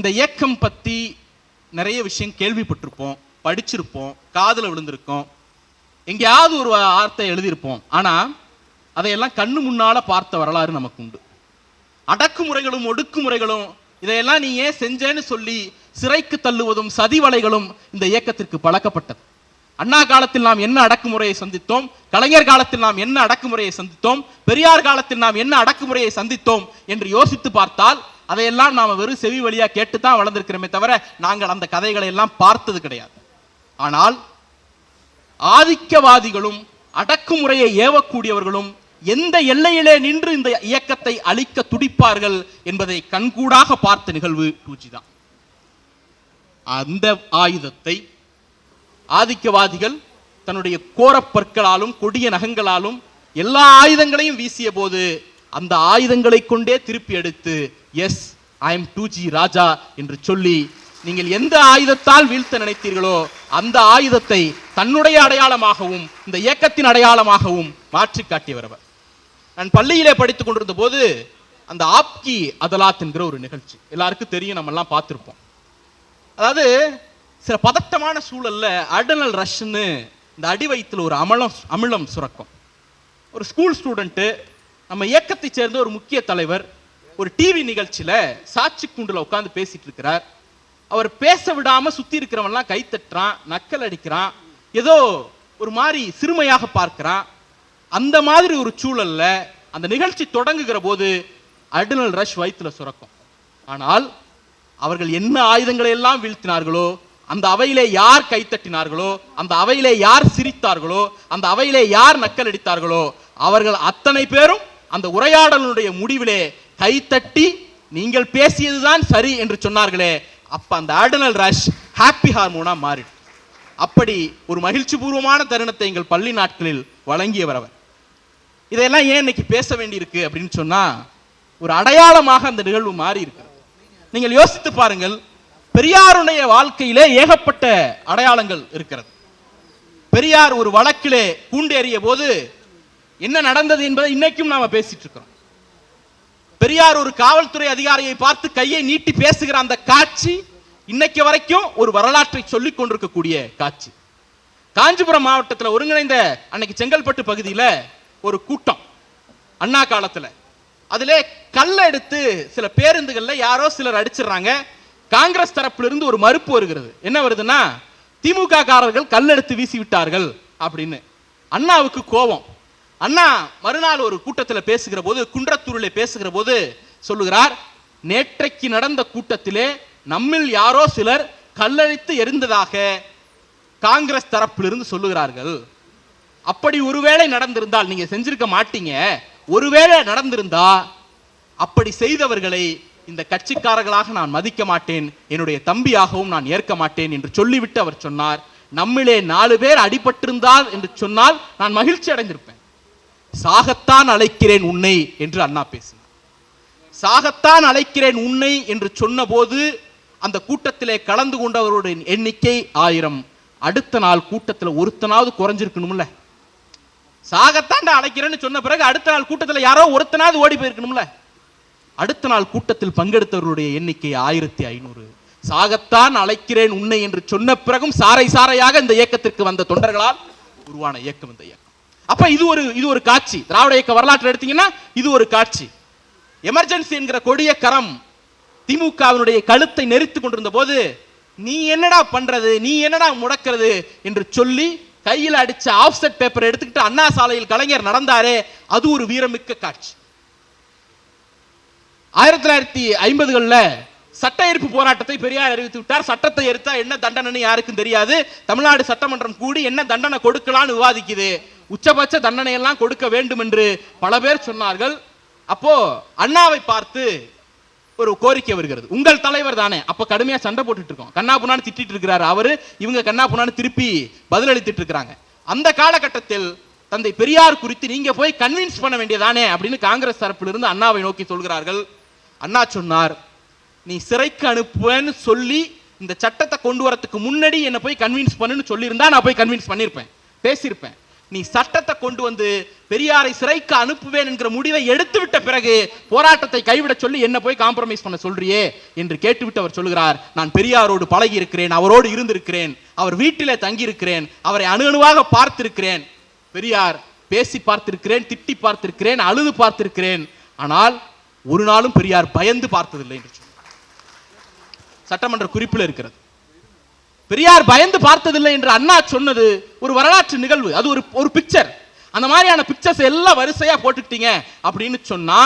இந்த இயக்கம் பத்தி நிறைய விஷயம் கேள்விப்பட்டிருப்போம் படிச்சிருப்போம் காதுல விழுந்திருக்கோம். எங்கேயாவது ஒரு வார்த்தை எழுதியிருப்போம். ஆனா அதையெல்லாம் கண்ணு முன்னால பார்த்த வரலாறு நமக்கு உண்டு. அடக்குமுறைகளும் ஒடுக்குமுறைகளும் இதையெல்லாம் நீ ஏன் செஞ்சேன்னு சொல்லி சிறைக்கு தள்ளுவதும் சதிவலைகளும் இந்த இயக்கத்திற்கு பழக்கப்பட்டது. அண்ணா காலத்தில் நாம் என்ன அடக்குமுறையை சந்தித்தோம்? கலைஞர் காலத்தில் நாம் என்ன அடக்குமுறையை சந்தித்தோம்? பெரியார் காலத்தில் நாம் என்ன அடக்குமுறையை சந்தித்தோம்? என்று யோசித்து பார்த்தால் அதையெல்லாம் நாம வெறும் செவி வழியா கேட்டு தான் வளர்ந்திருக்கிறோமே தவிர நாங்கள் அந்த கதைகளை எல்லாம் பார்த்தது கிடையாது. ஆனால் ஆதிக்கவாதிகளும் அடக்குமுறையை ஏவக்கூடியவர்களும் எந்த எல்லையிலே நின்று இந்த இயக்கத்தை அழிக்க துடிப்பார்கள் என்பதை கண்கூடாக பார்த்த நிகழ்வு டூஜி தான் அந்த ஆயுதத்தை ஆதிக்கவாதிகள் தன்னுடைய கோரப்பற்களாலும் கொடிய நகங்களாலும் எல்லா ஆயுதங்களையும் வீசிய போது அந்த ஆயுதங்களை கொண்டே திருப்பி எடுத்து yes I am two G Raja என்று சொல்லி நீங்கள் எந்த ஆயுதத்தால் வீழ்த்த நினைத்தீர்களோ அந்த ஆயுதத்தை தன்னுடைய அடையாளமாகவும் இந்த இயக்கத்தின் அடையாளமாகவும் மாற்றி காட்டியவர் நான் பள்ளியிலே படித்துக் கொண்டிருந்த போது அந்த ஆப்கி அதலாத் என்கிற ஒரு நிகழ்ச்சி. எல்லாருக்கும் தெரியும் நம்ம எல்லாம் பார்த்திருப்போம். அதாவது சில பதட்டமான சூழல்ல அடனல் ரஷ்னு இந்த அடி வயிற்றில் ஒரு அமலம் அமிலம் சுரக்கும். ஒரு ஸ்கூல் ஸ்டூடெண்ட்டு நம்ம இயக்கத்தை சேர்ந்த ஒரு முக்கிய தலைவர் ஒரு டிவி நிகழ்ச்சியில சாட்சி கூண்டுல உட்காந்து பேசிட்டு இருக்கிறார். அவர் பேச விடாம சுற்றி இருக்கிறவன்லாம் கைத்தட்டுறான் நக்கல் அடிக்கிறான் ஏதோ ஒரு மாதிரி சிறுமையாக பார்க்கிறான். அந்த மாதிரி ஒரு சூழல்ல அந்த நிகழ்ச்சி தொடங்குகிற போது அடினல் ரஷ் வயிற்றில் சுரக்கும். ஆனால் அவர்கள் என்ன ஆயுதங்களை எல்லாம் வீழ்த்தினார்களோ அந்த அவையிலே யார் கைத்தட்டினார்களோ அந்த அவையிலே யார் சிரித்தார்களோ அந்த அவையிலே யார் நக்கல் அடித்தார்களோ அவர்கள் அத்தனை பேரும் அந்த உரையாடலுடைய முடிவிலே கைத்தட்டி நீங்கள் பேசியதுதான் சரி என்று சொன்னார்களே அப்ப அந்த ஆர்டினல் ரஷ் ஹாப்பி ஹார்மோனா மாறிடும். அப்படி ஒரு மகிழ்ச்சி பூர்வமான தருணத்தை எங்கள் பள்ளி நாட்களில் வழங்கியவர் அவர். இதையெல்லாம் ஏன் இன்னைக்கு பேச வேண்டியிருக்கு அப்படின்னு சொன்னா ஒரு அடையாளமாக அந்த நிகழ்வு மாறி இருக்கிறது நீங்கள் யோசித்து பாருங்கள் பெரியாருடைய வாழ்க்கையிலே ஏகப்பட்ட அடையாளங்கள் இருக்கிறது. பெரியார் ஒரு வழக்கிலே கூண்டேறிய போது என்ன நடந்தது என்பதை இன்னைக்கும் நாம பேசிட்டு இருக்கிறோம். பெரியார் ஒரு காவல்துறை அதிகாரியை பார்த்து கையை நீட்டி பேசுகிற அந்த காட்சி இன்னைக்கு வரைக்கும் ஒரு வரலாற்றை சொல்லிக் கொண்டிருக்கக்கூடிய காட்சி. காஞ்சிபுரம் மாவட்டத்தில் ஒருங்கிணைந்த அன்னைக்கு செங்கல்பட்டு பகுதியில் ஒரு கூட்டம் அண்ணா காலத்துல. அதிலே கல்லை எடுத்து சில பேருந்துகள்ல யாரோ சிலர் அடிச்சிடுறாங்க. காங்கிரஸ் தரப்பிலிருந்து ஒரு மறுப்பு வருகிறது. என்ன வருதுன்னா திமுக காரர்கள் கல்லெடுத்து வீசி விட்டார்கள் அப்படின்னு. அண்ணாவுக்கு கோபம். அண்ணா மறுநாள் ஒரு கூட்டத்தில் பேசுகிற போது குன்றத்தூரில் பேசுகிற போது சொல்லுகிறார் நேற்றைக்கு நடந்த கூட்டத்திலே நம்மில் யாரோ சிலர் கல்லழித்து எரிந்ததாக காங்கிரஸ் தரப்பிலிருந்து சொல்லுகிறார்கள். அப்படி ஒருவேளை நடந்திருந்தால் நீங்க செஞ்சிருக்க மாட்டீங்க. ஒருவேளை நடந்திருந்தா அப்படி செய்தவர்களை இந்த கட்சிக்காரர்களாக நான் மதிக்க மாட்டேன் என்னுடைய தம்பியாகவும் நான் ஏற்க மாட்டேன் என்று சொல்லிவிட்டு அவர் சொன்னார். நம்மிலே நாலு பேர் அடிபட்டிருந்தால் என்று சொன்னால் நான் மகிழ்ச்சி அடைந்திருப்பேன். சாகத்தான் அழைக்கிறேன் உன்னை என்று அண்ணா பேசினார். சாகத்தான் அழைக்கிறேன் உன்னை என்று சொன்னபோது அந்த கூட்டத்திலே கலந்து கொண்டவருடைய எண்ணிக்கை ஆயிரம். அடுத்த நாள் கூட்டத்தில் ஒருத்தனாவது குறைஞ்சிருக்கணும்ல. சாகத்தாண்டா அழைக்கிறேன்னு சொன்ன பிறகு அடுத்த நாள் கூட்டத்தில் யாரோ ஒருத்தனாவது ஓடி போயிருக்கணும்ல. அடுத்த நாள் கூட்டத்தில் பங்கெடுத்தவர்களுடைய எண்ணிக்கை ஆயிரத்தி ஐநூறு. சாகத்தான் அழைக்கிறேன் உன்னை என்று சொன்ன பிறகும் சாரை சாரையாக இந்த இயக்கத்திற்கு வந்த தொண்டர்களால் உருவான இயக்கம் இந்த இயக்கம். அப்ப இது ஒரு இது ஒரு காட்சி. திராவிட இயக்க வரலாற்று எடுத்தீங்கன்னா இது ஒரு காட்சி. எமர்ஜென்சி என்கிற கொடிய கரம் திமுகவினுடைய கழுத்தை நெரித்து கொண்டிருந்த போது நீ என்னடா பண்றது? நீ என்னடா முடக்கிறது? என்று சொல்லி கையில் அடிச்ச ஆஃப்செட் பேப்பர் எடுத்துக்கிட்டு அண்ணா சாலையில் கலைஞர் நடந்தாரே அது ஒரு வீரமிக்க காட்சி. ஆயிரத்தி தொள்ளாயிரத்தி ஐம்பதுகளில் சட்ட எரிப்பு போராட்டத்தை பெரியார் அறிவித்து விட்டார் சட்டத்தை எரித்தா என்ன தண்டனைன்னு யாருக்கும் தெரியாது. தமிழ்நாடு சட்டமன்றம் கூடி என்ன தண்டனை கொடுக்கலாம்னு விவாதிக்குது. உச்சபட்ச தண்டனையெல்லாம் கொடுக்க வேண்டும் என்று பல பேர் சொன்னார்கள். அப்போ அண்ணாவை பார்த்து ஒரு கோரிக்கை வருகிறது. உங்கள் தலைவர் தானே. அப்ப கடுமையா சண்டை போட்டுட்டு இருக்கோம். கண்ணா புண்ணான்னு திட்டிட்டு இருக்கிறாரு அவரு. இவங்க கண்ணா புண்ணான்னு திருப்பி பதிலளித்துட்டு இருக்கிறாங்க. அந்த காலகட்டத்தில் தந்தை பெரியார் குறித்து நீங்க போய் கன்வின்ஸ் பண்ண வேண்டியதானே அப்படின்னு காங்கிரஸ் தரப்பிலிருந்து அண்ணாவை நோக்கி சொல்கிறார்கள். அண்ணா சொன்னார் நீ சிறைக்கு அனுப்புவேன்னு சொல்லி இந்த சட்டத்தை கொண்டு வரத்துக்கு முன்னாடி என்னை போய் கன்வின்ஸ் பண்ணுன்னு சொல்லியிருந்தா நான் போய் கன்வின்ஸ் பண்ணியிருப்பேன் பேசியிருப்பேன். நீ சட்டத்தை கொண்டு வந்து பெரியாரை சிறைக்கு அனுப்புவேன் என்கிற முடிவை எடுத்துவிட்ட பிறகு போராட்டத்தை கைவிட சொல்லி என்ன போய் காம்ப்ரமைஸ் பண்ண சொல்றியே? என்று கேட்டுவிட்டு அவர் சொல்கிறார் நான் பெரியாரோடு பழகி இருக்கிறேன் அவரோடு இருந்திருக்கிறேன் அவர் வீட்டிலே தங்கியிருக்கிறேன் அவரை அணு அணுவாக பார்த்திருக்கிறேன். பெரியார் பேசி பார்த்திருக்கிறேன் திட்டி பார்த்திருக்கிறேன் அழுது பார்த்திருக்கிறேன். ஆனால் ஒரு நாளும் பெரியார் பயந்து பார்த்ததில்லை என்று சொன்னார் சட்டமன்ற குறிப்பில் இருக்கிறது. பெரியார் பயந்து பார்த்ததில்லை என்று அண்ணா சொன்னது ஒரு வரலாற்று நிகழ்வு. அது ஒரு ஒரு பிக்சர் அந்த மாதிரியான பிக்சர்ஸ் எல்லாம் வரிசையா போட்டுக்கிட்டீங்க அப்படின்னு சொன்னா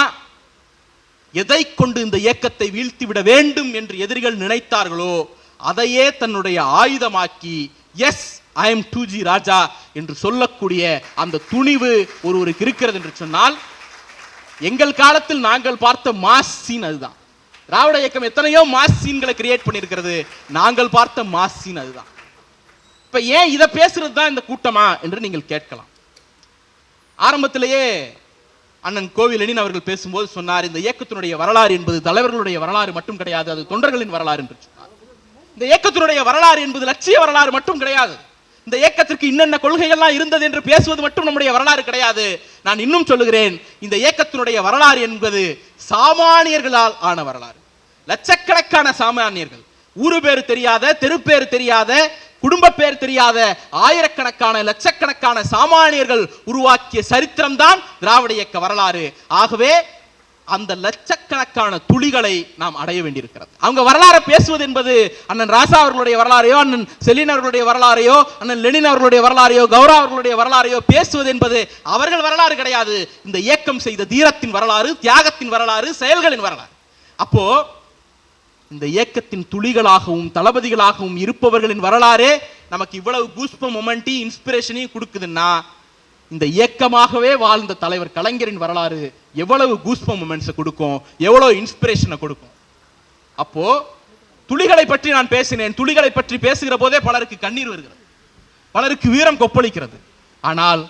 எதை கொண்டு இந்த இயக்கத்தை வீழ்த்தி விட வேண்டும் என்று எதிரிகள் நினைத்தார்களோ அதையே தன்னுடைய ஆயுதமாக்கி yes I am two G Raja என்று சொல்லக்கூடிய அந்த துணிவு ஒருவருக்கு இருக்கிறது என்று சொன்னால் எங்கள் காலத்தில் நாங்கள் பார்த்த மாஸ் சீன் அதுதான். திராவிட இயக்கம் எத்தனையோ மாஸ் சீன்களை கிரியேட் பண்ணியிருக்கிறது நாங்கள் பார்த்த மாஸ் சீன் அதுதான். இப்ப ஏன் இதை பேசுறது தான் இந்த கூட்டமா என்று நீங்கள் கேட்கலாம். ஆரம்பத்திலேயே அண்ணன் கோவிலனின் அவர்கள் பேசும்போது சொன்னார் இந்த இயக்கத்தினுடைய வரலாறு என்பது தலைவர்களுடைய வரலாறு மட்டும் கிடையாது அது தொண்டர்களின் வரலாறு என்று சொன்னார். இந்த இயக்கத்தினுடைய வரலாறு என்பது லட்சிய வரலாறு மட்டும் கிடையாது. இந்த இயக்கத்திற்கு இன்னென்ன கொள்கைகள்லாம் இருந்தது என்று பேசுவது மட்டும் நம்முடைய வரலாறு கிடையாது. நான் இன்னும் சொல்லுகிறேன் இந்த இயக்கத்தினுடைய வரலாறு என்பது சாமானியர்களால் ஆன வரலாறு. லட்சக்கணக்கான சாமானியர்கள். ஊரு பேர் தெரியாத தெரு பேர் தெரியாத குடும்ப பேர் தெரியாத ஆயிரக்கணக்கான லட்சக்கணக்கான சாமானியர்கள் உருவாக்கிய சரித்திரம் தான் திராவிட இயக்க வரலாறு. ஆகவே அந்த லட்சக்கணக்கான துளிகளை நாம் அடைய வேண்டியிருக்கிறது. அவங்க வரலாறை பேசுவது என்பது அண்ணன் ராசா அவர்களுடைய வரலாறையோ அண்ணன் செலின் அவர்களுடைய வரலாறையோ அண்ணன் லெனின் அவர்களுடைய வரலாறையோ கௌரா அவர்களுடைய வரலாறையோ பேசுவது என்பது அவர்கள் வரலாறு கிடையாது. இந்த இயக்கம் செய்த தீரத்தின் வரலாறு தியாகத்தின் வரலாறு செயல்களின் வரலாறு. அப்போ இந்த இயக்கத்தின் துளிகளாகவும் தளபதிகளாகவும் இருப்பவர்களின் வரலாறே நமக்கு இவ்வளவு கூஸ்ப மொமெண்ட்டி இன்ஸ்பிரேஷனையும் கொடுக்குதுன்னா இந்த இயக்கமாகவே வாழ்ந்த தலைவர் கலைஞரின் வரலாறு எவ்வளவு கூஸ்ப மூமெண்ட்ஸை கொடுக்கும் எவ்வளவு இன்ஸ்பிரேஷனை கொடுக்கும். அப்போ துளிகளை பற்றி நான் பேசினேன். துளிகளை பற்றி பேசுகிற போதே பலருக்கு கண்ணீர் வருகிறது. பலருக்கு வீரம் கொப்பளிக்கிறது. ஆனால்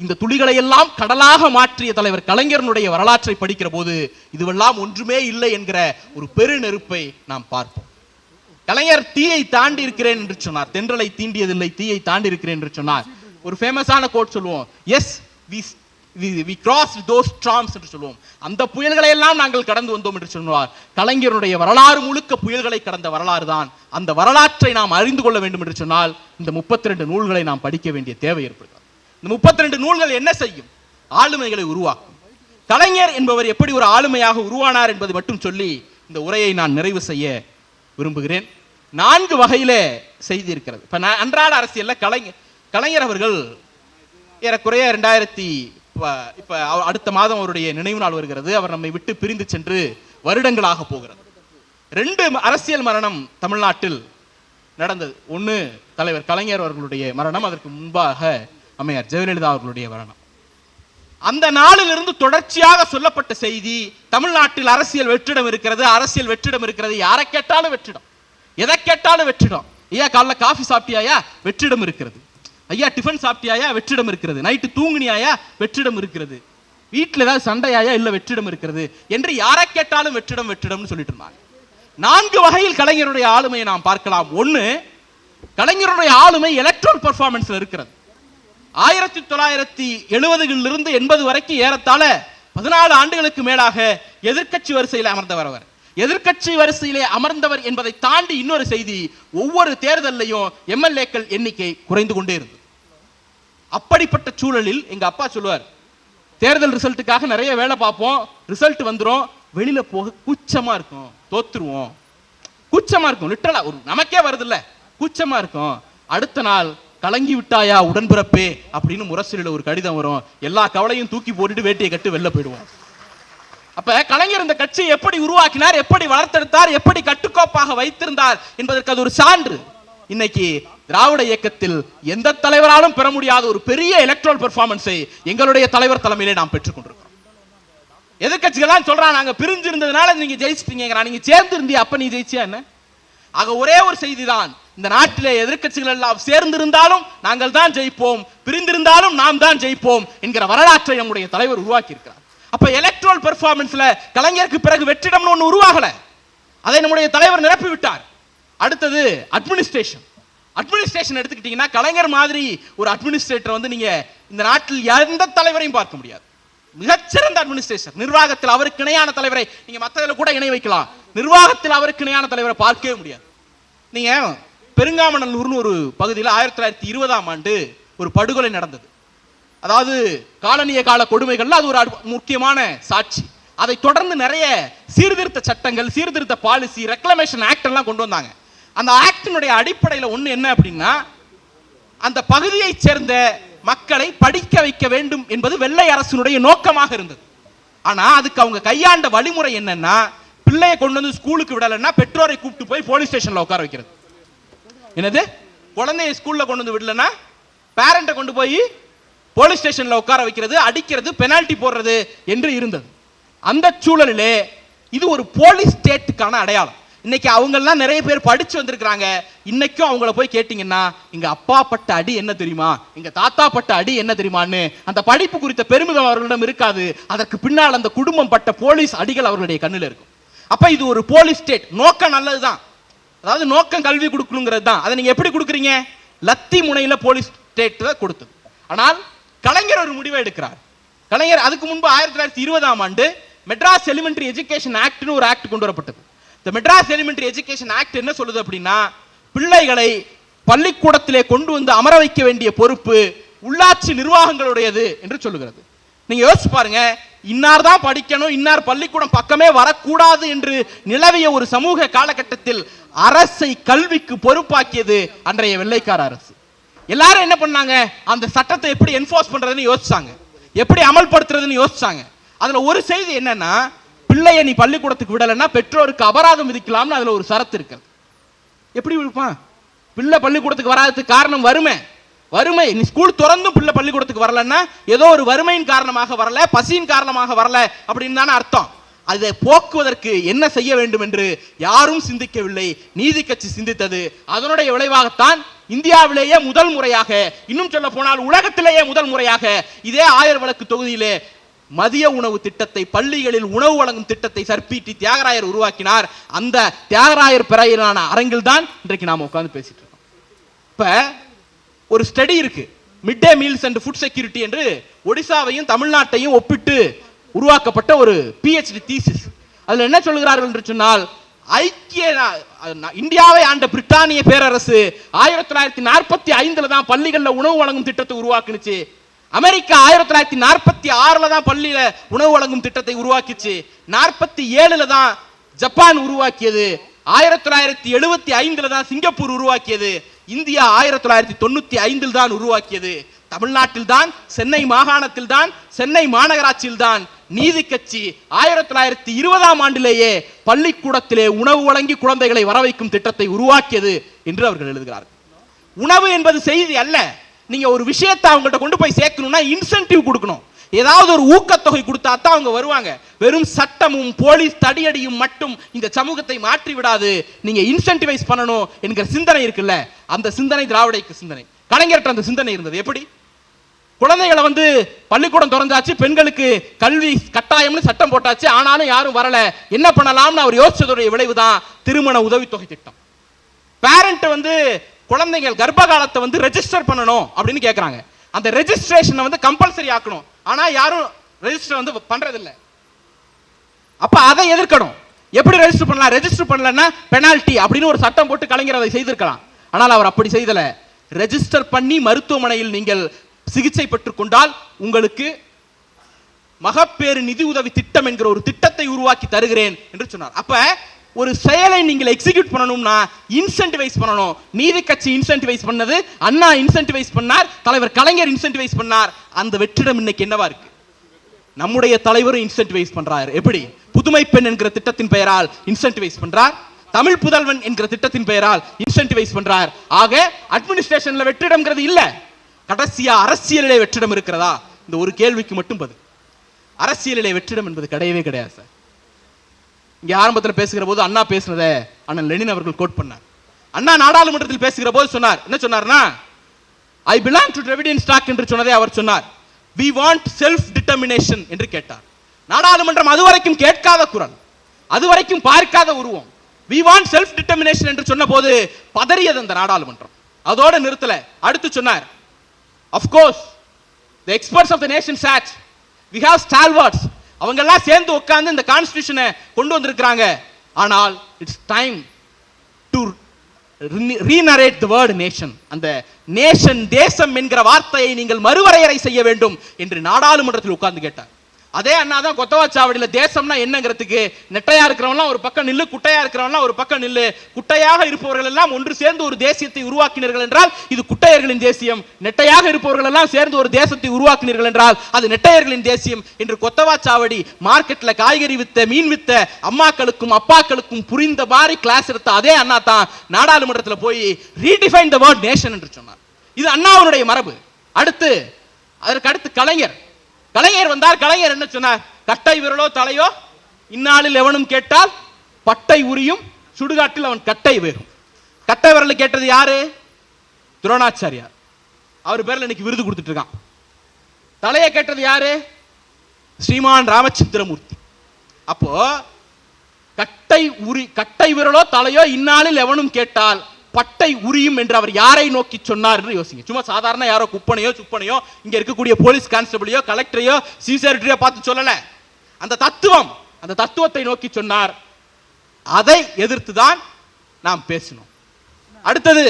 இந்த துளிகளை எல்லாம் கடலாக மாற்றிய தலைவர் கலைஞரனுடைய வரலாற்றை படிக்கிற போது இதுவெல்லாம் ஒன்றுமே இல்லை என்கிற ஒரு பெருநெருப்பை நாம் பார்ப்போம். கலைஞர் தீயை தாண்டி இருக்கிறேன் என்று சொன்னார். தென்றலை தீண்டியதில்லை தீயை தாண்டி இருக்கிறேன் என்று சொன்னார். ஒரு ஃபேமஸான கோட் சொல்லுவோம். As we we cross those storms என்று சொல்லுவோம். அந்த புயல்களை எல்லாம் நாங்கள் கடந்து வந்தோம் என்று சொல்லுவார். கலைஞருடைய வரலாறு முழுக்க புயல்களை கடந்த வரலாறு தான். அந்த வரலாற்றை நாம் அறிந்து கொள்ள வேண்டும் என்று சொன்னால் இந்த முப்பத்தி ரெண்டு நூல்களை நாம் படிக்க வேண்டிய தேவை ஏற்படுகிறது. இந்த முப்பத்தி ரெண்டு நூல்கள் என்ன செய்யும்? ஆளுமைகளை உருவாக்கும். கலைஞர் என்பவர் எப்படி ஒரு ஆளுமையாக உருவானார் என்பது மட்டும் சொல்லி இந்த உரையை நான் நிறைவு செய்ய விரும்புகிறேன். நான்கு வகையில செய்தி இருக்கிறது இப்போ நான் அன்றாட அரசியலில் கலைஞர் கலைஞர் அவர்கள் ஏறக்குறைய ரெண்டாயிரத்தி இப்ப அடுத்த மாதம் அவருடைய நினைவு நாள் வருகிறது. அவர் நம்மை விட்டு பிரிந்து சென்று வருடங்களாக போகிறது. ரெண்டு அரசியல் மரணம் தமிழ்நாட்டில் நடந்தது. ஒன்று தலைவர் கலைஞர் அவர்களுடைய மரணம். அதற்கு முன்பாக அம்மையார் ஜெயலலிதா அவர்களுடைய மரணம். அந்த நாளிலிருந்து தொடர்ச்சியாக சொல்லப்பட்ட செய்தி தமிழ்நாட்டில் அரசியல் வெற்றிடம் இருக்கிறது அரசியல் வெற்றிடம் இருக்கிறது. யாரை கேட்டாலும் வெற்றிடம். எதை கேட்டாலும் வெற்றிடம். ஐயா காலைல காஃபி சாப்பிட்டியாயா வெற்றிடம் இருக்கிறது. ஐயா டிஃபன் சாப்பிட்டியாயா? வெற்றிடம் இருக்கிறது. நைட்டு தூங்குனியாயா? வெற்றிடம் இருக்கிறது. வீட்டில் ஏதாவது சண்டையாயா? இல்லை வெற்றிடம் இருக்கிறது. என்று யாரை கேட்டாலும் வெற்றிடம் வெற்றிடம்னு சொல்லிட்டு இருந்தாங்க. நான்கு வகையில் கலைஞருடைய ஆளுமையை நாம் பார்க்கலாம். ஒன்று கலைஞருடைய ஆளுமை எலக்ட்ரல் பர்ஃபார்மன்ஸில் இருக்கிறது. ஆயிரத்தி தொள்ளாயிரத்தி எழுபதுகளிலிருந்து எண்பது வரைக்கும் ஏறத்தாழ பதினாலு ஆண்டுகளுக்கு மேலாக எதிர்க்கட்சி வரிசையில் அமர்ந்தவர் அவர். எதிர்க்கட்சி வரிசையிலே அமர்ந்தவர் என்பதை தாண்டி இன்னொரு செய்தி ஒவ்வொரு தேர்தலையும் எம்எல்ஏக்கள் எண்ணிக்கை குறைந்து கொண்டே இருந்தது. அப்படிப்பட்ட சூழலில் எங்க அப்பா சொல்லுவார் தேர்தல் ரிசல்ட்டுக்காக நிறைய வேலை பார்ப்போம் ரிசல்ட் வந்துடும் வெளியில போக கூச்சமா இருக்கும் தோத்துருவோம். கூச்சமா இருக்கும் லிட்டலா ஒரு நமக்கே வருதுல்ல. கூச்சமா இருக்கும். அடுத்த நாள் கலங்கி விட்டாயா உடன்பிறப்பே? அப்படின்னு முரசொலியில ஒரு கடிதம் வரும். எல்லா கவலையும் தூக்கி போட்டுட்டு வேட்டியை கட்டு வெளில போயிடுவோம். அப்ப கலைஞர் இந்த கட்சியை எப்படி உருவாக்கினார் எப்படி வளர்த்தெடுத்தார் எப்படி கட்டுக்கோப்பாக வைத்திருந்தார் என்பதற்கு அது ஒரு சான்று. இன்னைக்கு திராவிட இயக்கத்தில் எந்த தலைவராலும் பெற முடியாத ஒரு பெரிய எலக்ட்ரல் பெர்ஃபார்மன்ஸை எங்களுடைய தலைவர் தலைமையிலே நாம் பெற்றுக்கொண்டிருக்கிறோம். எதிர்கட்சிகள்லாம் எதிர்க்கட்சிகள்லாம் சொல்றான் நாங்க பிரிஞ்சு இருந்ததுனால நீங்க ஜெயிச்சிட்டீங்க நீங்க சேர்ந்து இருந்தியா அப்ப நீ ஜெயிச்சியா என்ன? ஆக ஒரே ஒரு செய்தி தான் இந்த நாட்டிலே எதிர்க்கட்சிகள் எல்லாம் சேர்ந்திருந்தாலும் நாங்கள் தான் ஜெயிப்போம் பிரிந்திருந்தாலும் நாம் தான் ஜெயிப்போம் என்கிற வரலாற்றை நம்முடைய தலைவர் உருவாக்கி இருக்கிறார் அப்ப எலக்ட்ரல் பெர்ஃபார்மன்ஸ்ல கலைஞருக்கு பிறகு வெற்றிடம்னு ஒன்று உருவாகல. அதை நம்முடைய தலைவர் நிரப்பி விட்டார் அடுத்தது அட்மினிஸ்ட்ரேஷன் அட்மினிஸ்ட்ரேஷன் எடுத்துக்கிட்டீங்கன்னா கலைஞர் மாதிரி ஒரு அட்மினிஸ்ட்ரேட்டர் வந்து நீங்க இந்த நாட்டில் எந்த தலைவரையும் பார்க்க முடியாது. மிகச்சிறந்த அட்மினிஸ்ட்ரேஷன் நிர்வாகத்தில் அவருக்கு இணையான தலைவரை நீங்க மத்ததுல கூட இணை வைக்கலாம். நிர்வாகத்தில் அவருக்கு இணையான தலைவரை பார்க்கவே முடியாது. நீங்க பெருங்காமநல்லூர்னு ஒரு பகுதியில் ஆயிரத்தி தொள்ளாயிரத்தி இருபதாம் ஆண்டு ஒரு படுகொலை நடந்தது. அதாவது காலனிய கால கொடுமைகள்ல அது ஒரு முக்கியமான சாட்சி. அதை தொடர்ந்து நிறைய சீர்திருத்த சட்டங்கள் சீர்திருத்த பாலிசி ரெக்ளமேஷன் ஆக்ட் எல்லாம் கொண்டு வந்தாங்க. அந்த ஆக்டினுடைய அடிப்படையில் ஒன்று என்ன அப்படின்னா அந்த பகுதியைச் சேர்ந்த மக்களை படிக்க வைக்க வேண்டும் என்பது வெள்ளை அரசினுடைய நோக்கமாக இருந்தது. ஆனால் அதுக்கு அவங்க கையாண்ட வழிமுறை என்னன்னா பிள்ளையை கொண்டு வந்து ஸ்கூலுக்கு விடலைன்னா பெற்றோரை கூப்பிட்டு போய் போலீஸ் ஸ்டேஷனில் உட்கார வைக்கிறது. என்னது? குழந்தைய ஸ்கூலில் கொண்டு வந்து விடலன்னா பேரண்ட்டை கொண்டு போய் போலீஸ் ஸ்டேஷனில் உட்கார வைக்கிறது அடிக்கிறது பெனால்டி போடுறது என்று இருந்தது. அந்த சூழலிலே இது ஒரு போலீஸ் ஸ்டேட்டுக்கான அடையாளம். இன்னைக்கு அவங்கெல்லாம் நிறைய பேர் படிச்சு வந்திருக்கிறாங்க. இன்னைக்கும் அவங்கள போய் கேட்டீங்கன்னா எங்க அப்பா பட்ட அடி என்ன தெரியுமா? எங்க தாத்தா பட்ட அடி என்ன தெரியுமான்னு? அந்த படிப்பு குறித்த பெருமிதம் அவர்களிடம் இருக்காது. அதற்கு பின்னால் அந்த குடும்பம் பட்ட போலீஸ் அடிகள் அவர்களுடைய கண்ணில் இருக்கும். அப்ப இது ஒரு போலீஸ் ஸ்டேட். நோக்கம் நல்லதுதான். அதாவது நோக்கம் கல்வி கொடுக்கணுங்கிறது தான். அதை நீங்க எப்படி கொடுக்குறீங்க? லத்தி முனையில போலீஸ் ஸ்டேட் கொடுத்தது. ஆனால் கலைஞர் ஒரு முடிவை எடுக்கிறார். கலைஞர் அதுக்கு முன்பு ஆயிரத்தி தொள்ளாயிரத்தி இருபதாம் ஆண்டு மெட்ராஸ் எலிமெண்டரி எஜுகேஷன் ஆக்ட்னு ஒரு ஆக்ட் கொண்டு வரப்பட்டது. இந்த மெட்ராஸ் எலிமெண்டரி எஜுகேஷன் ஆக்ட் என்ன சொல்லுது அப்படின்னா பிள்ளைகளை பள்ளிக்கூடத்திலே கொண்டு வந்து அமர வைக்க வேண்டிய பொறுப்பு உள்ளாட்சி நிர்வாகங்களுடையது என்று சொல்லுகிறது. நீங்க யோசிச்சு பாருங்க இன்னார் தான் படிக்கணும் இன்னார் பள்ளிக்கூடம் பக்கமே வரக்கூடாது என்று நிலவிய ஒரு சமூக காலகட்டத்தில் அரசை கல்விக்கு பொறுப்பாக்கியது அன்றைய வெள்ளைக்கார அரசு. எல்லாரும் என்ன பண்ணாங்க அந்த சட்டத்தை எப்படி என்ஃபோர்ஸ் பண்றதுன்னு யோசிச்சாங்க எப்படி அமல்படுத்துறதுன்னு யோசிச்சாங்க. அதுல ஒரு செய்தி என்னன்னா பிள்ளைய நீ பள்ளிக்கூடத்துக்கு விடலைன்னா பெற்றோருக்கு அபராதம் விதிக்கலாம்னு அதில் ஒரு சரத்து இருக்கு எப்படி இருப்பான் பிள்ளை பள்ளிக்கூடத்துக்கு வராததுக்கு காரணம் வறுமை. வறுமை. நீ ஸ்கூல் திறந்தும் பிள்ளை பள்ளிக்கூடத்துக்கு வரலன்னா ஏதோ ஒரு வறுமையின் காரணமாக வரல பசியின் காரணமாக வரல அப்படின்னு தானே அர்த்தம். அதை போக்குவதற்கு என்ன செய்ய வேண்டும் என்று யாரும் சிந்திக்கவில்லை. நீதி கட்சி சிந்தித்தது. அதனுடைய விளைவாகத்தான் இந்தியாவிலேயே முதல் முறையாக இன்னும் சொல்ல போனால் உலகத்திலேயே முதல் முறையாக இதே ஆயர் வழக்கு தொகுதியிலே மதிய உணவு திட்டத்தை பள்ளிகளில் உணவு வழங்கும் திட்டத்தை சர்பிடி தியாகராயர் உருவாக்கினார். அந்த தியாகராயர் பிறையிலான அரங்கில் தான் இன்றைக்கு நாம் உட்காந்து பேசிட்டு இருக்கோம். இப்போ ஒரு ஸ்டடி இருக்கு. Mid day meals and food security என்று ஒடிசாவையும் தமிழ்நாட்டையும் ஒப்பிட்டு உருவாக்கப்பட்ட ஒரு பிஹெச்டி தீசிஸ் அதில் என்ன சொல்கிறார்கள் என்று சொன்னால் ஐக்கிய இந்தியாவை ஆண்ட பிரிட்டானிய பேரரசு ஆயிரத்தி தொள்ளாயிரத்தி நாற்பத்தி ஐந்துல தான் பள்ளிகளில் உணவு வழங்கும் திட்டத்தை உருவாக்குனுச்சு. அமெரிக்கா ஆயிரத்தி தொள்ளாயிரத்தி நாற்பத்தி ஆறுல தான் பள்ளியில உணவு வழங்கும் திட்டத்தை உருவாக்கிச்சு. நாற்பத்தி ஏழில் தான் ஜப்பான் உருவாக்கியது. ஆயிரத்தி தொள்ளாயிரத்தி எழுபத்தி ஐந்துல தான் சிங்கப்பூர் உருவாக்கியது. இந்தியா ஆயிரத்தி தொள்ளாயிரத்தி தொண்ணூத்தி ஐந்தில் தான் உருவாக்கியது. தமிழ்நாட்டில் தான் சென்னை மாகாணத்தில் தான் சென்னை மாநகராட்சியில் தான் நீதி கட்சி ஆயிரத்தி தொள்ளாயிரத்தி இருபதாம் ஆண்டிலேயே பள்ளிக்கூடத்திலே உணவு வழங்கி குழந்தைகளை வரவைக்கும் திட்டத்தை உருவாக்கியது என்று அவர்கள் எழுதுகிறார்கள். உணவு என்பது செய்தி அல்ல. நீங்க ஒரு விஷயத்தை அவங்கள்ட்ட கொண்டு போய் சேர்க்கணும்னா இன்சென்டிவ் கொடுக்கணும். ஏதாவது ஒரு ஊக்கத்தொகை கொடுத்தா தான் அவங்க வருவாங்க. வெறும் சட்டமும் போலீஸ் தடியடியும் மட்டும் இந்த சமூகத்தை மாற்றி விடாது. நீங்க இன்சென்டிவைஸ் பண்ணணும் என்கிற சிந்தனை இருக்குல்ல? அந்த சிந்தனை திராவிட சிந்தனை. கலைஞர்கிட்ட அந்த சிந்தனை இருந்தது. எப்படி? குழந்தைகளை வந்து பள்ளிக்கூடம் திறந்தாச்சு பெண்களுக்கு கல்வி கட்டாயம்னு சட்டம் போட்டாச்சு ஆனாலும் யாரும் வரல. என்ன பண்ணலாம்னு அவர் யோசிச்சதுடைய விளைவு தான் திருமண உதவித்தொகை திட்டம். பேரண்ட் வந்து குழந்தைகள் கர்ப்ப காலத்தை வந்து ரெஜிஸ்டர் பண்ணணும் அப்படின்னு கேட்குறாங்க அந்த ரெஜிஸ்ட்ரேஷனை வந்து கம்பல்சரி ஆக்கணும். ஆனா யாரும் ரெஜிஸ்டர் வந்து பண்றதில்ல. அப்ப அதை எதிர்க்கணும். எப்படி ரெஜிஸ்டர் பண்ணலாம்? ரெஜிஸ்டர் பண்ணலன்னா பெனால்ட்டி அப்படின்னு ஒரு சட்டம் போட்டு கலைஞர் அதை செய்திருக்கலாம். ஆனால் அவர் அப்படி செய்தலை. ரெஜிஸ்டர் பண்ணி மருத்துவமனையில் நீங்கள் சிகிச்சை பெற்றுக்கொண்டால் உங்களுக்கு மகப்பேறு நிதி உதவி திட்டம் என்கிற ஒரு திட்டத்தை உருவாக்கி தருகிறேன் என்று சொன்னார். அப்ப ஒரு செயலை நீங்கள் எக்ஸிக்யூட் பண்ணணும்னா இன்சென்டிவைஸ் பண்ணணும். நீதி கட்சி இன்சென்டிவைஸ் பண்ணது அண்ணா இன்சென்டிவைஸ் பண்ணார் தலைவர் கலைஞர் இன்சென்டிவைஸ் பண்ணார். அந்த வெற்றிடம் இன்னைக்கு என்னவா இருக்கு? நம்முடைய தலைவரும் இன்சென்டிவைஸ் பண்றாரு. எப்படி? புதுமை பெண் என்கிற திட்டத்தின் பெயரால் இன்சென்டிவைஸ் பண்றார். தமிழ் புதல்வன் என்கிற திட்டத்தின் பெயரால் இன்சென்டிவைஸ் பண்றார். ஆக அட்மினிஸ்ட்ரேஷன்ல வெற்றிடம்ங்கிறது இல்ல. கடைசியா அரசியலிலே வெற்றிடம் இருக்கிறதா? இந்த ஒரு கேள்விக்கு மட்டும் பதில். அரசியலிலே வெற்றிடம் என்பது கிடையவே கிடையாது சார். இங்கே ஆரம்பத்தில் பேசுகிற போது அண்ணா பேசுனதை அண்ணன் லெனின் அவர்கள் கோட் பண்ணார். அண்ணா நாடாளுமன்றத்தில் பேசுகிற போது சொன்னார். என்ன சொன்னார்னா I belong to Dravidian stock என்று சொன்னதை அவர் சொன்னார். வி வாண்ட் செல்ஃப் டிட்டர்மினேஷன் என்று கேட்டார். நாடாளுமன்றம் அதுவரைக்கும் கேட்காத குரல் அதுவரைக்கும் பார்க்காத உருவம். வி வாண்ட் செல்ஃப் டிட்டர்மினேஷன் என்று சொன்ன போது பதறியது அந்த நாடாளுமன்றம். அதோட நிறுத்தல. அடுத்து சொன்னார் of course the experts of the nation sat we have stalwarts அவங்க எல்லாம் சேர்ந்து உட்கார்ந்து இந்த கான்ஸ்டியூஷனை கொண்டு வந்திருக்கிறாங்க. ஆனால் it's time to renarrate the word nation அந்த நேஷன் தேசம் என்கிற வார்த்தையை நீங்கள் மறுவரையறை செய்ய வேண்டும் என்று நாடாளுமன்றத்தில் உட்கார்ந்து கேட்டார். அதே அண்ணா தான் கொத்தவாச்சாவடியில் தேசம்னா என்னங்கிறதுக்கு. நெட்டையா இருக்கிறவங்களாம் ஒரு பக்கம் நில்லு குட்டையா இருக்கிறவங்களாம் ஒரு பக்கம் நில்லு. குட்டையாக இருப்பவர்கள் எல்லாம் ஒன்று சேர்ந்து ஒரு தேசியத்தை உருவாக்கினீர்கள் என்றால் இது குட்டையர்களின் தேசியம். நெட்டையாக இருப்பவர்கள் எல்லாம் சேர்ந்து ஒரு தேசத்தை உருவாக்கினீர்கள் என்றால் அது நெட்டையர்களின் தேசியம். என்று கொத்தவாச்சாவடி மார்க்கெட்ல காய்கறி வித்த மீன் வித்த அம்மாக்களுக்கும் அப்பாக்களுக்கும் புரிந்த மாதிரி கிளாஸ் எடுத்த அதே அண்ணா தான் நாடாளுமன்றத்தில் போய் ரீடிஃபைன் த வேர்ட் நேஷன் என்று சொன்னார். இது அண்ணாவுடைய மரபு. அடுத்து அதற்கு அடுத்து கலைஞர். கலைஞர் வந்தார். கலைஞர் என்ன சொன்னார்? கட்டை விரலோ தலையோ? இந்நாளில் எவனும் கேட்டால் பட்டை உரியும் சுடுகாட்டில் அவன் கட்டை வேறும். கட்டை விரல் கேட்டது யாரு? துரோணாச்சாரியார். அவர் பேரில் இன்னைக்கு விருது கொடுத்துட்டு இருக்கான் தலையை கேட்டது யாரு? ஸ்ரீமான் ராமச்சந்திரமூர்த்தி. அப்போ கட்டை உரி கட்டை விரலோ தலையோ இந்நாளில் எவனும் கேட்டால் பட்டை உரியும் என்று அவர் யாரை நோக்கி சொன்னார் என்று யோசிங்க. சும்மா சாதாரண யாரோ குப்பனையோ சுப்பனையோ இங்க இருக்கக்கூடிய போலீஸ் கான்ஸ்டபிளையோ கலெக்டரையோ சிசிஆர்டியோ பார்த்து சொல்லல. அந்த தத்துவம் அந்த தத்துவத்தை நோக்கி சொன்னார். அதை எதிர்த்து தான் நாம் பேசணும் அடுத்தது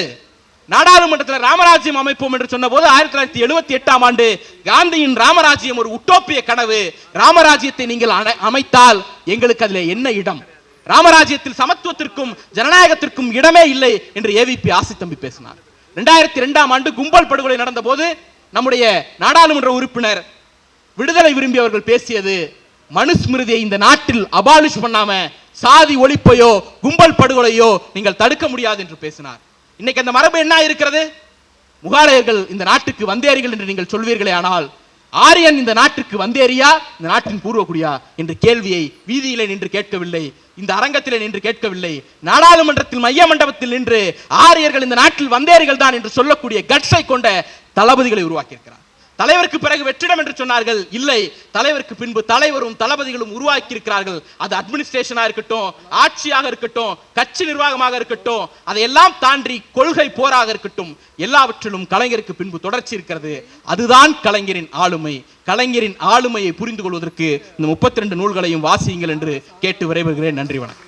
நாடாளுமன்றத்தில் ராமராஜ்யம் அமைப்போம் என்று சொன்னபோது ஆயிரத்தி தொள்ளாயிரத்தி எழுபத்தி எட்டாம் ஆண்டு காந்தியின் ராமராஜ்யம் ஒரு உட்டோப்பிய கனவு. ராமராஜ்யத்தை நீங்கள் அமைத்தால் எங்களுக்கு அதில் என்ன இடம்? ராமராஜ்யத்தில் சமத்துவத்திற்கும் ஜனநாயகத்திற்கும் இடமே இல்லை என்று ஏவிபி ஆசித்தம்பி பேசினார். ரெண்டாயிரத்தி ரெண்டாம் ஆண்டு கும்பல் படுகொலை நடந்த போது நம்முடைய நாடாளுமன்ற உறுப்பினர் விடுதலை விரும்பியவர்கள் பேசியது மனுஸ்மிருதியை இந்த நாட்டில் அபாலிஷ் பண்ணாம சாதி ஒழிப்பையோ கும்பல் படுகொலையோ நீங்கள் தடுக்க முடியாது என்று பேசினார். இன்னைக்கு அந்த மரபு என்ன இருக்கிறது? முகாலயர்கள் இந்த நாட்டுக்கு வந்தேறிகள் என்று நீங்கள் சொல்வீர்களே ஆனால் ஆரியன் இந்த நாட்டுக்கு வந்தேறியா? இந்த நாட்டின் பூர்வக்குடியா என்ற கேள்வியை வீதியிலே நின்று கேட்கவில்லை. இந்த அரங்கத்தில் நின்று கேட்கவில்லை. நாடாளுமன்றத்தில் மைய மண்டபத்தில் நின்று ஆரியர்கள் இந்த நாட்டில் வந்தேறிகள் தான் என்று சொல்லக்கூடிய கட்ஸை கொண்ட தளபதிகளை உருவாக்கியிருக்கிறார். தலைவருக்கு பிறகு வெற்றிடம் என்று சொன்னார்கள். இல்லை தலைவருக்கு பின்பு தலைவரும் தளபதிகளும் உருவாக்கி இருக்கிறார்கள் அது அட்மினிஸ்ட்ரேஷனா இருக்கட்டும் ஆட்சியாக இருக்கட்டும் கட்சி நிர்வாகமாக இருக்கட்டும் அதையெல்லாம் தாண்டி கொள்கை போராக இருக்கட்டும் எல்லாவற்றிலும் கலைஞருக்கு பின்பு தொடர்ச்சி இருக்கிறது. அதுதான் கலைஞரின் ஆளுமை. கலைஞரின் ஆளுமையை புரிந்து கொள்வதற்கு இந்த முப்பத்தி ரெண்டு நூல்களையும் வாசியுங்கள் என்று கேட்டு விரைவுகிறேன். நன்றி வணக்கம்.